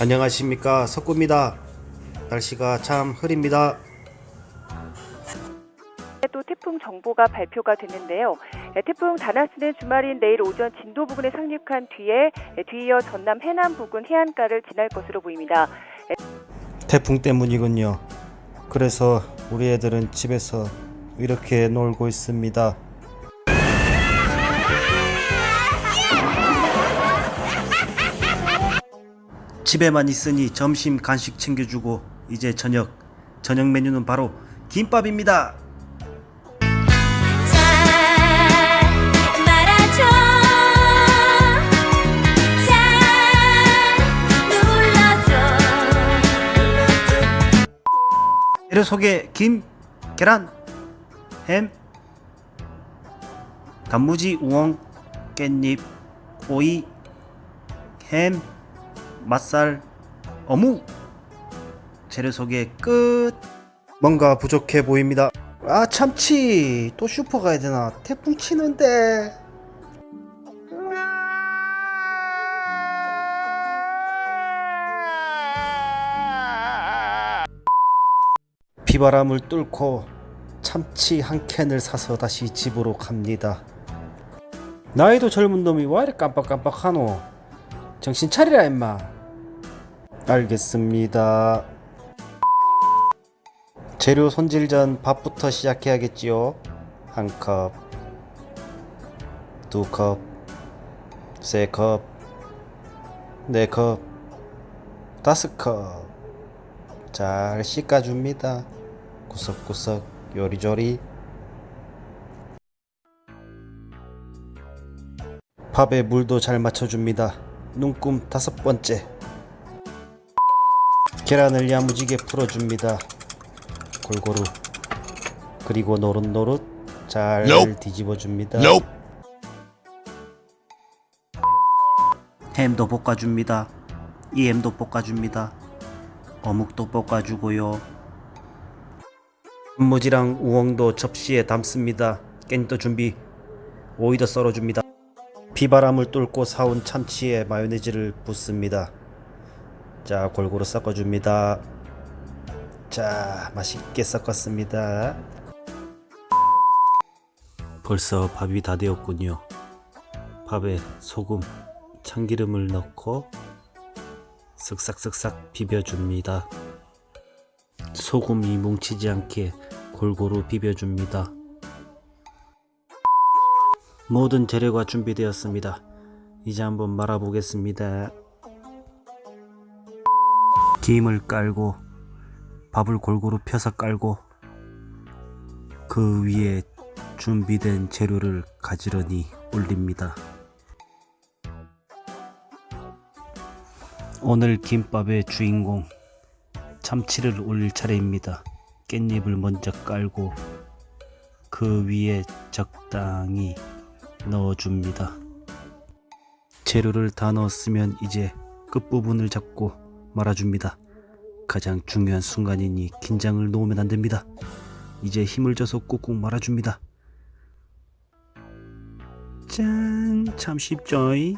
안녕하십니까 석구입니다. 날씨가 참 흐립니다. 또 태풍 정보가 발표가 됐는데요. 예, 태풍 다나스는 주말인 내일 오전 진도 부근에 상륙한 뒤에 예, 뒤이어 전남 해남 부근 해안가를 지날 것으로 보입니다. 태풍 때문이군요. 그래서 우리 애들은 집에서 이렇게 놀고 있습니다. 집에만 있으니 점심 간식 챙겨주고 이제 저녁 저녁 메뉴는 바로 김밥입니다. 재료 소개 김, 계란, 햄, 단무지, 우엉, 깻잎, 오이, 햄, 맛살, 어묵. 재료 소개 끝. 뭔가 부족해 보입니다. 아 참치 또 슈퍼 가야 되나? 태풍 치는데. 비바람을 뚫고 참치 한 캔을 사서 다시 집으로 갑니다. 나이도 젊은 놈이 왜 이렇게 깜빡깜빡하노? 정신 차리라 임마. 알겠습니다. 재료 손질 전 밥부터 시작해야겠지요. 한 컵, 두 컵, 세 컵, 네 컵, 다섯 컵. 잘 씻어줍니다. 구석구석 요리조리. 밥에 물도 잘 맞춰줍니다. 눈금 다섯 번째. 계란을 야무지게 풀어줍니다. 골고루. 그리고 노릇노릇 잘 Nope. 뒤집어줍니다. Nope. 햄도 볶아줍니다. 이 햄도 볶아줍니다. 어묵도 볶아주고요. 단무지랑 우엉도 접시에 담습니다. 깻도 준비. 오이도 썰어줍니다. 비바람을 뚫고 사온 참치에 마요네즈를 붓습니다. 자, 골고루 섞어줍니다. 자, 맛있게 섞었습니다. 벌써 밥이 다 되었군요. 밥에 소금, 참기름을 넣고 쓱싹쓱싹 비벼줍니다. 소금이 뭉치지 않게 골고루 비벼줍니다. 모든 재료가 준비되었습니다. 이제 한번 말아보겠습니다. 김을 깔고 밥을 골고루 펴서 깔고 그 위에 준비된 재료를 가지런히 올립니다. 오늘 김밥의 주인공 참치를 올릴 차례입니다. 깻잎을 먼저 깔고 그 위에 적당히 넣어줍니다. 재료를 다 넣었으면 이제 끝부분을 잡고 말아줍니다. 가장 중요한 순간이니 긴장을 놓으면 안 됩니다. 이제 힘을 줘서 꾹꾹 말아줍니다. 짠! 참 쉽죠이?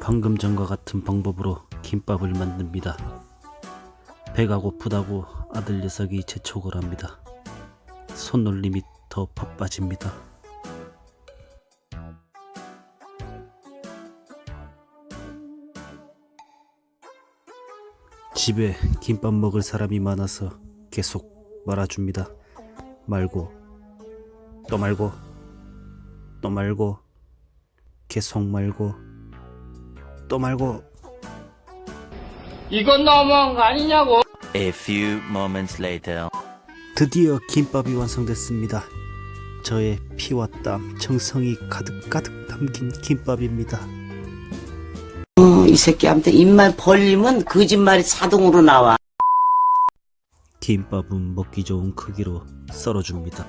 방금 전과 같은 방법으로 김밥을 만듭니다. 배가 고프다고 아들 녀석이 재촉을 합니다. 손놀림이 더 바빠집니다. 집에 김밥 먹을 사람이 많아서 계속 말아줍니다. 말고 또 말고 또 말고 계속 말고 또 말고 이건 너무한 거 아니냐고. A few moments later. 드디어 김밥이 완성됐습니다. 저의 피와 땀, 정성이 가득가득 담긴 김밥입니다. 어, 이 새끼한테 입만 벌리면 거짓말이 자동으로 나와. 김밥은 먹기 좋은 크기로 썰어줍니다.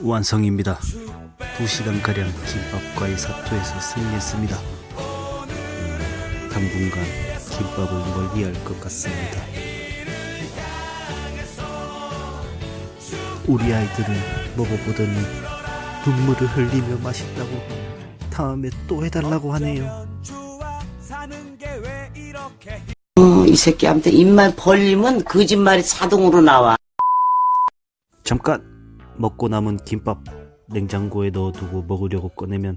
완성입니다. 2시간가량 김밥과의 사투에서 승리했습니다. 음, 당분간 김밥을 멀리할 것 같습니다. 우리 아이들은 먹어보더니 눈물을 흘리며 맛있다고 다음에 또 해달라고 하네요. 이 새끼 아무튼 입만 벌리면 거짓말이 자동으로 나와. 잠깐 먹고 남은 김밥 냉장고에 넣어두고 먹으려고 꺼내면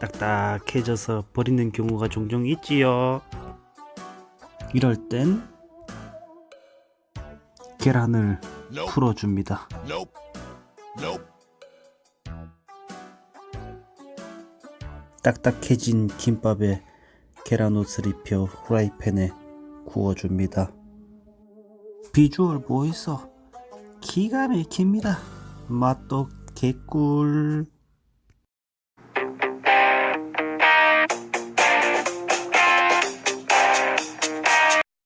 딱딱해져서 버리는 경우가 종종 있지요. 이럴 땐 계란을 풀어줍니다. 딱딱해진 김밥에 계란옷을 입혀 후라이팬에 구워줍니다. 비주얼 뭐 있어 기가 막힙니다. 맛도 개꿀.